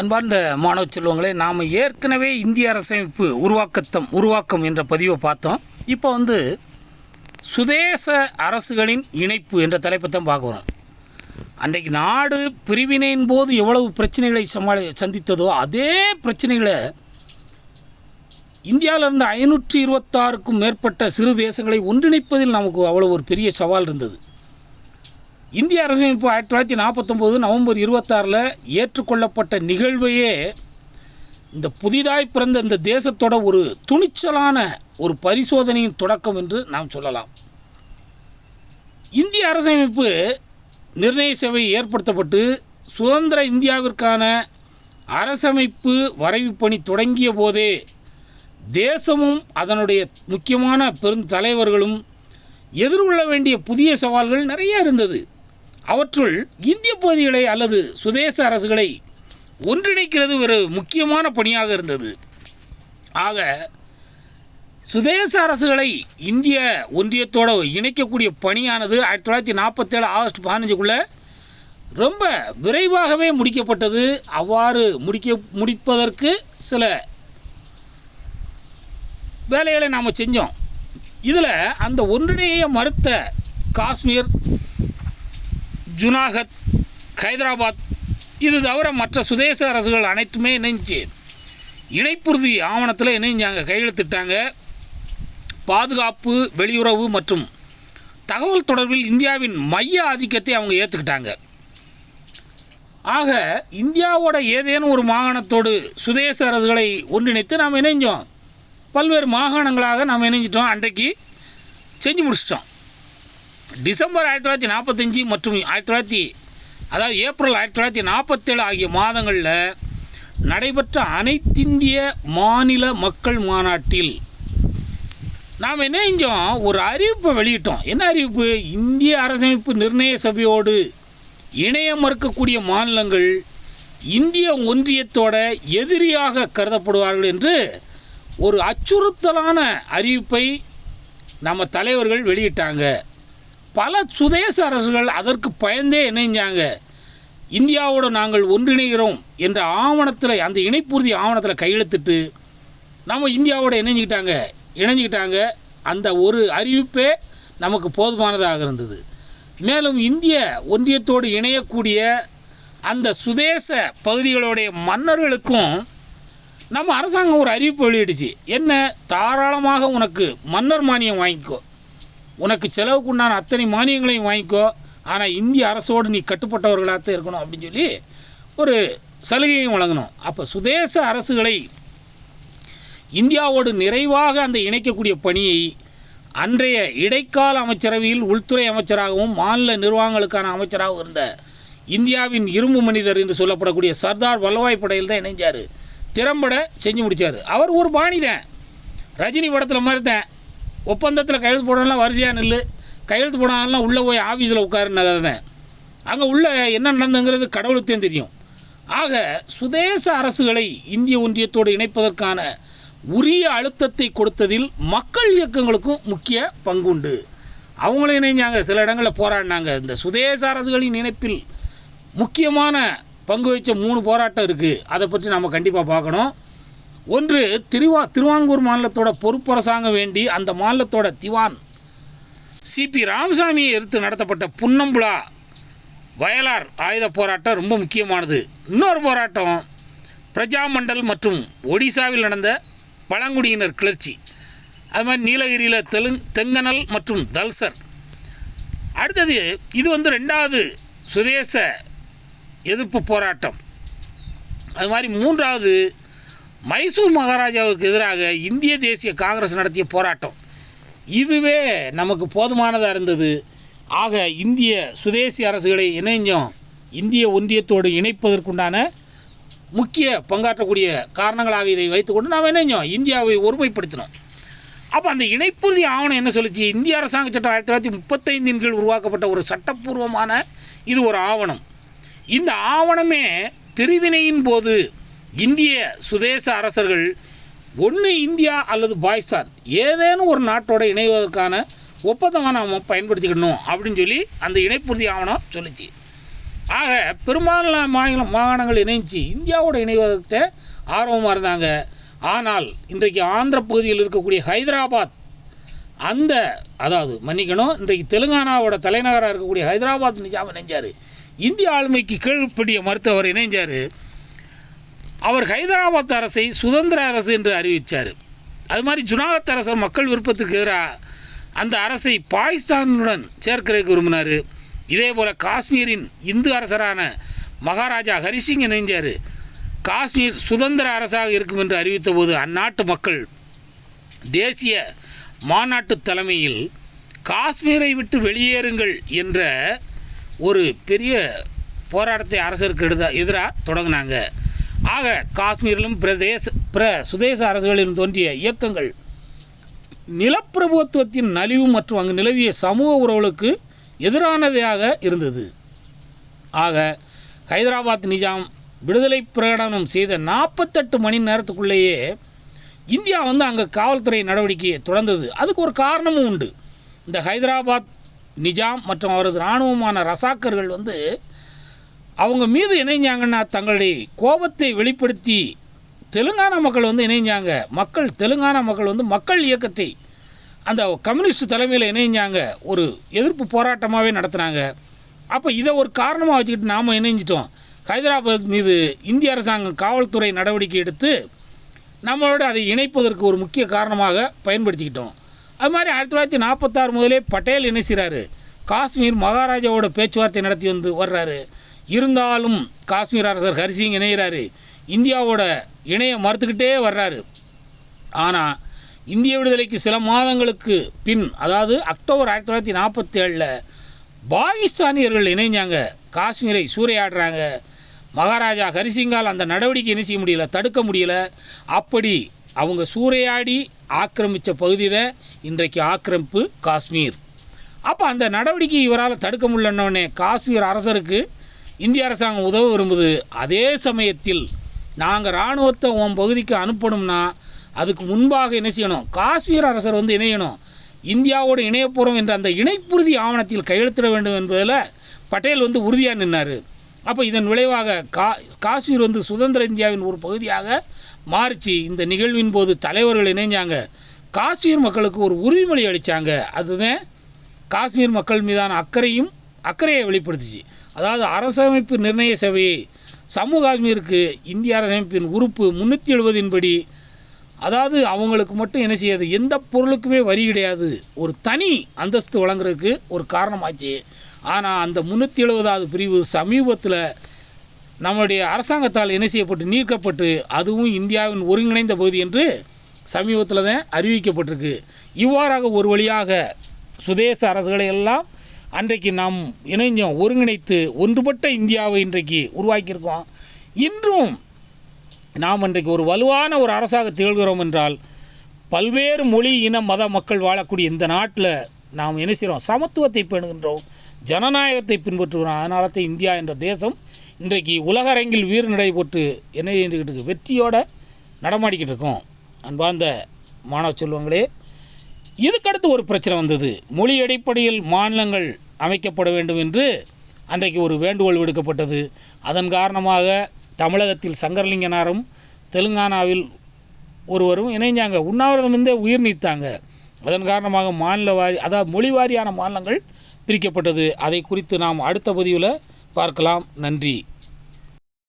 அன்பார்ந்த மாணவ செல்வங்களே நாம் ஏற்கனவே இந்திய அரசமைப்பு உருவாக்கத்தம் உருவாக்கம் என்ற பதிவை பார்த்தோம். இப்போ வந்து சுதேச அரசுகளின் இணைப்பு என்ற தலைப்பை தான் பார்க்குறோம் அன்றைக்கு நாடு பிரிவினையின் போது எவ்வளவு பிரச்சனைகளை சமாளி சந்தித்ததோ அதே பிரச்சனைகளை இந்தியாவில் இருந்த ஐநூற்றி இருபத்தாறுக்கும் மேற்பட்ட சிறு தேசங்களை ஒன்றிணைப்பதில் நமக்கு அவ்வளோ ஒரு பெரிய சவால் இருந்தது. இந்திய அரசமைப்பு ஆயிரத்தி தொள்ளாயிரத்தி நாற்பத்தொம்போது நவம்பர் இருபத்தாறில் ஏற்றுக்கொள்ளப்பட்ட நிகழ்வையே இந்த புதிதாய் பிறந்த இந்த தேசத்தோட ஒரு துணிச்சலான ஒரு பரிசோதனையின் தொடக்கம் என்று நாம் சொல்லலாம். இந்திய அரசமைப்பு நிர்ணய சேவை ஏற்படுத்தப்பட்டு சுதந்திர இந்தியாவிற்கான அரசமைப்பு வரைவு பணி தொடங்கிய போதே தேசமும் அதனுடைய முக்கியமான பெருந்தலைவர்களும் எதிர்கொள்ள வேண்டிய புதிய சவால்கள் நிறைய இருந்தது. அவற்றுள் இந்திய பகுதிகளை அல்லது சுதேச அரசுகளை ஒன்றிணைக்கிறது ஒரு முக்கியமான பணியாக இருந்தது. ஆக சுதேச அரசுகளை இந்திய ஒன்றியத்தோடு இணைக்கக்கூடிய பணியானது ஆயிரத்தி தொள்ளாயிரத்தி நாற்பத்தேழு ஆகஸ்ட் பதினஞ்சுக்குள்ளே ரொம்ப விரைவாகவே முடிக்கப்பட்டது. அவ்வாறு முடிக்க முடிப்பதற்கு சில வேலைகளை நாம் செஞ்சோம். இதில் அந்த ஒன்றிணைய மறுத்த காஷ்மீர் ஜுனாகத் ஹைதராபாத் இது தவிர மற்ற சுதேச அரசுகள் அனைத்துமே இணைஞ்சு இணைப்புறுதி ஆவணத்தில் இணைஞ்சாங்க கையெழுத்திட்டாங்க. பாதுகாப்பு வெளியுறவு மற்றும் தகவல் தொடர்பில் இந்தியாவின் மைய ஆதிக்கத்தை அவங்க ஏற்றுக்கிட்டாங்க ஆக இந்தியாவோட ஏதேனும் ஒரு மாகாணத்தோடு சுதேச அரசுகளை ஒன்றிணைத்து நாம் இணைஞ்சோம். பல்வேறு மாகாணங்களாக நாம் இணைஞ்சிட்டோம். அன்றைக்கு செஞ்சு முடிச்சிட்டோம். டிசம்பர் ஆயிரத்தி தொள்ளாயிரத்தி நாற்பத்தஞ்சு மற்றும் ஆயிரத்தி தொள்ளாயிரத்தி அதாவது ஏப்ரல் ஆயிரத்தி தொள்ளாயிரத்தி நாற்பத்தேழு ஆகிய மாதங்களில் நடைபெற்ற அனைத்திந்திய மாநில மக்கள் மாநாட்டில் நாம் என்ன செஞ்சோம்? ஒரு அறிவிப்பை வெளியிட்டோம். என்ன அறிவிப்பு? இந்திய அரசமைப்பு நிர்ணய சபையோடு இணைய மறுக்கக்கூடிய மாநிலங்கள் இந்திய ஒன்றியத்தோட எதிரியாக கருதப்படுவார்கள் என்று ஒரு அச்சுறுத்தலான அறிவிப்பை நம்ம தலைவர்கள் வெளியிட்டாங்க. பல சுதேச அரசுகள் அதற்கு பயந்தே இணைஞ்சாங்க. இந்தியாவோடு நாங்கள் ஒன்றிணைகிறோம் என்ற ஆவணத்தில் அந்த இணைப்புறுதி ஆவணத்தில் கையெழுத்திட்டு நம்ம இந்தியாவோட இணைஞ்சிக்கிட்டாங்க. இணைஞ்சிக்கிட்டாங்க. அந்த ஒரு அறிவிப்பே நமக்கு போதுமானதாக இருந்தது. மேலும் இந்திய ஒன்றியத்தோடு இணையக்கூடிய அந்த சுதேச பகுதிகளுடைய மன்னர்களுக்கும் நம்ம அரசாங்கம் ஒரு அறிவிப்பு வெளியிடுச்சு. என்ன? தாராளமாக உனக்கு மன்னர் மானியம் வாங்கிக்கோ. உனக்கு செலவுக்குண்டான அத்தனை மானியங்களையும் வாங்கிக்கோ. ஆனால் இந்திய அரசோடு நீ கட்டுப்பட்டவர்களாக இருக்கணும் அப்படின்னு சொல்லி ஒரு சலுகையும் வழங்கணும். அப்போ சுதேச அரசுகளை இந்தியாவோடு நிறைவாக அந்த இணைக்கக்கூடிய பணியை அன்றைய இடைக்கால அமைச்சரவையில் உள்துறை அமைச்சராகவும் மாநில நிர்வாகங்களுக்கான அமைச்சராகவும் இருந்த இந்தியாவின் இரும்பு மனிதர் என்று சொல்லப்படக்கூடிய சர்தார் வல்லபாய் படையில் தான் இணைஞ்சார். திறம்பட செஞ்சு முடித்தார் அவர் ஒரு பாணி தான் ரஜினி படத்தில் மாதிரி தான் ஒப்பந்தத்தில் கையெழுத்து போடலாம் வரிசையாக நில்லு. கையெழுத்து போடாலாம் உள்ளே போய் ஆஃபீஸில் உட்காருன கதை தான். அங்கே உள்ளே என்ன நடந்துங்கிறது கடவுளுக்கு தெரியும். ஆக சுதேச அரசுகளை இந்திய ஒன்றியத்தோடு இணைப்பதற்கான உரிய அழுத்தத்தை கொடுத்ததில் மக்கள் இயக்கங்களுக்கும் முக்கிய பங்குண்டு. அவங்களும் இணைஞ்சாங்க சில இடங்களில் போராடினாங்க. இந்த சுதேச அரசுகளின் இணைப்பில் முக்கியமான பங்கு வச்ச மூணு போராட்டம் இருக்குது அதை பற்றி நம்ம கண்டிப்பாக பார்க்கணும். ஒன்று திருவா திருவாங்கூர் மாநிலத்தோட பொறுப்பரசாங்க வேண்டி அந்த மாநிலத்தோட திவான் சிபி ராமசாமியை எதிர்த்து நடத்தப்பட்ட புன்னம்புலா வயலார் ஆயுத போராட்டம் ரொம்ப முக்கியமானது. இன்னொரு போராட்டம் பிரஜாமண்டல் மற்றும் ஒடிசாவில் நடந்த பழங்குடியினர் கிளர்ச்சி. அது மாதிரி நீலகிரியில் தெலுங் தெங்கனல் மற்றும் தல்சர். அடுத்தது இது வந்து ரெண்டாவது சுதேச எதிர்ப்பு போராட்டம். அது மாதிரி மூன்றாவது மைசூர் மகாராஜாவுக்கு எதிராக இந்திய தேசிய காங்கிரஸ் நடத்திய போராட்டம். இதுவே நமக்கு போதுமானதாக இருந்தது. ஆக இந்திய சுதேசி அரசுகளை இணைஞ்சோம். இந்திய ஒன்றியத்தோடு இணைப்பதற்குண்டான முக்கிய பங்காற்றக்கூடிய காரணங்களாக இதை வைத்துக்கொண்டு நாம் இணைஞ்சோம். இந்தியாவை ஒருமைப்படுத்தினோம். அப்போ அந்த இணைப்புறுதி ஆவணம் என்ன சொல்லுச்சு? இந்திய அரசாங்க சட்டம் ஆயிரத்தி தொள்ளாயிரத்தி முப்பத்தைந்தின் கீழ் உருவாக்கப்பட்ட ஒரு சட்டப்பூர்வமான இது ஒரு ஆவணம். இந்த ஆவணமே பிரிவினையின் போது இந்திய சுதேச அரசர்கள் ஒன்று இந்தியா அல்லது பாகிஸ்தான் ஏதேனும் ஒரு நாட்டோட இணைவதற்கான ஒப்பந்தமாக நாம் பயன்படுத்திக்கணும் அப்படின்னு சொல்லி அந்த இணைப்புறுதி ஆவணம் சொல்லிச்சு. ஆக பெரும்பாலான மாநில மாகாணங்கள் இணைஞ்சு இந்தியாவோட இணைவதற்கு ஆர்வமாக இருந்தாங்க. ஆனால் இன்றைக்கு ஆந்திர பகுதியில் இருக்கக்கூடிய ஹைதராபாத் அந்த அதாவது மன்னிக்கணும் இன்றைக்கு தெலுங்கானாவோட தலைநகராக இருக்கக்கூடிய ஹைதராபாத் நிஜாம் இணைஞ்சார். இந்திய ஆளுமைக்கு கீழ்ப்படிய மறுத்தவர் இணைஞ்சார். அவர் ஹைதராபாத் அரசை சுதந்திர அரசு என்று அறிவித்தார் அது மாதிரி ஜுனாகத் அரசர் மக்கள் விருப்பத்துக்கு எதிராக அந்த அரசை பாகிஸ்தானுடன் சேர்க்கிறதுக்கு விரும்பினார். இதே போல் காஷ்மீரின் இந்து அரசரான மகாராஜா ஹரிசிங் இணைஞ்சார். காஷ்மீர் சுதந்திர அரசாக இருக்கும் என்று அறிவித்த போது அந்நாட்டு மக்கள் தேசிய மாநாட்டு தலைமையில் காஷ்மீரை விட்டு வெளியேறுங்கள் என்ற ஒரு பெரிய போராட்டத்தை அரசருக்கு எடுத எதிராக தொடங்கினாங்க. ஆக காஷ்மீரிலும் பிரதேச பிர சுதேச அரசுகளிலும் தோன்றிய இயக்கங்கள் நிலப்பிரபுத்துவத்தின் நலிவு மற்றும் அங்கு நிலவிய சமூக உறவுகளுக்கு எதிரானதாக இருந்தது. ஆக ஹைதராபாத் நிஜாம் விடுதலை பிரகடனம் செய்த நாற்பத்தெட்டு மணி நேரத்துக்குள்ளேயே இந்தியா வந்து அங்கே காவல்துறை நடவடிக்கையை தொடர்ந்தது. அதுக்கு ஒரு காரணமும் உண்டு. இந்த ஹைதராபாத் நிஜாம் மற்றும் அவரது இராணுவமான ரசாக்கர்கள் வந்து அவங்க மீது இணைஞ்சாங்கன்னா தங்களுடைய கோபத்தை வெளிப்படுத்தி தெலுங்கானா மக்கள் வந்து இணைஞ்சாங்க. மக்கள் தெலுங்கானா மக்கள் வந்து மக்கள் இயக்கத்தை அந்த கம்யூனிஸ்ட் தலைமையில் இணைஞ்சாங்க. ஒரு எதிர்ப்பு போராட்டமாகவே நடத்துனாங்க. அப்போ இதை ஒரு காரணமாக வச்சுக்கிட்டு நாம் இணைஞ்சிட்டோம். ஹைதராபாத் மீது இந்திய அரசாங்கம் காவல்துறை நடவடிக்கை எடுத்து நம்மளோட அதை இணைப்பதற்கு ஒரு முக்கிய காரணமாக பயன்படுத்திக்கிட்டோம். அது மாதிரி ஆயிரத்தி தொள்ளாயிரத்தி நாற்பத்தாறு முதலே பட்டேல் இணைச்சிறாரு செய்கிறாரு காஷ்மீர் மகாராஜாவோட பேச்சுவார்த்தை நடத்தி வந்து வர்றாரு. இருந்தாலும் காஷ்மீர் அரசர் ஹரிசிங் இணைகிறாரு இந்தியாவோட இணைய மறுத்துக்கிட்டே வர்றாரு. ஆனால் இந்திய விடுதலைக்கு சில மாதங்களுக்கு பின் அதாவது அக்டோபர் ஆயிரத்தி தொள்ளாயிரத்தி நாற்பத்தி ஏழில் பாகிஸ்தானியர்கள் இணைஞ்சாங்க. காஷ்மீரை சூறையாடுறாங்க. மகாராஜா ஹரிசிங்கால் அந்த நடவடிக்கை என்ன செய்ய முடியல? தடுக்க முடியல. அப்படி அவங்க சூறையாடி ஆக்கிரமித்த பகுதியில் இன்றைக்கு ஆக்கிரமிப்பு காஷ்மீர். அப்போ அந்த நடவடிக்கை இவரால் தடுக்க முடியலன்னொடனே காஷ்மீர் அரசருக்கு இந்திய அரசாங்கம் உதவ விரும்புது. அதே சமயத்தில் நாங்கள் இராணுவத்தை உன் பகுதிக்கு அனுப்பணும்னா அதுக்கு முன்பாக என்ன செய்யணும்? காஷ்மீர் அரசர் வந்து இணையணும் இந்தியாவோடு இணையப்போகிறோம் என்ற அந்த இணைப்புறுதி ஆவணத்தில் கையெழுத்திட வேண்டும் என்பதில் பட்டேல் வந்து உறுதியாக நின்னார். அப்போ இதன் விளைவாக கா காஷ்மீர் வந்து சுதந்திர இந்தியாவின் ஒரு பகுதியாக மாறிச்சு. இந்த நிகழ்வின் போது தலைவர்கள் இணைஞ்சாங்க. காஷ்மீர் மக்களுக்கு ஒரு உறுதிமொழி அளித்தாங்க அதுதான் காஷ்மீர் மக்கள் மீதான அக்கறையும் அக்கறையை வெளிப்படுத்துச்சு. அதாவது அரசமைப்பு நிர்ணய சபையை சம்மு காஷ்மீருக்கு இந்திய அரசமைப்பின் உறுப்பு முந்நூற்றி எழுபதின்படி. அதாவது அவங்களுக்கு மட்டும் என்ன செய்யாது எந்த பொருளுக்குமே வரி கிடையாது. ஒரு தனி அந்தஸ்து வழங்குறதுக்கு ஒரு காரணமாச்சு. ஆனால் அந்த முந்நூற்றி எழுபதாவது பிரிவு சமீபத்தில் நம்முடைய அரசாங்கத்தால் என்ன செய்யப்பட்டு நீக்கப்பட்டு அதுவும் இந்தியாவின் ஒருங்கிணைந்த பகுதி என்று சமீபத்தில் தான் அறிவிக்கப்பட்டிருக்கு. இவ்வாறாக ஒரு வழியாக சுதேச அரசுகளை எல்லாம் அன்றைக்கு நாம் இணைஞ்சோம் ஒருங்கிணைத்து ஒன்றுபட்ட இந்தியாவை இன்றைக்கு உருவாக்கியிருக்கோம். இன்றும் நாம் இன்றைக்கு ஒரு வலுவான ஒரு அரசாக திகழ்கிறோம் என்றால் பல்வேறு மொழி இன மத மக்கள் வாழக்கூடிய இந்த நாட்டில் நாம் என்ன செய்கிறோம் சமத்துவத்தை பேணுகின்றோம். ஜனநாயகத்தை பின்பற்றுகிறோம். அதனால தான் இந்தியா என்ற தேசம் இன்றைக்கு உலக அரங்கில் வீறு நடைபெற்று என்ன செஞ்சுக்கிட்டு இருக்கு? வெற்றியோட நடமாடிக்கிட்டு இருக்கோம். அன்பார்ந்த மாணவ செல்வங்களே இதுக்கடுத்து ஒரு பிரச்சனை வந்தது. மொழி அடிப்படையில் மாநிலங்கள் அமைக்கப்பட வேண்டும் என்று அன்றைக்கு ஒரு வேண்டுகோள் விடுக்கப்பட்டது. அதன் காரணமாக தமிழகத்தில் சங்கரலிங்கனாரும் தெலுங்கானாவில் ஒருவரும் இணைஞ்சாங்க. உண்ணாவிரதம் இருந்தே உயிர் நீத்தாங்க. அதன் காரணமாக மாநில வாரி அதாவது மொழி வாரியான மாநிலங்கள் பிரிக்கப்பட்டது. அதை குறித்து நாம் அடுத்த பதிவில் பார்க்கலாம். நன்றி.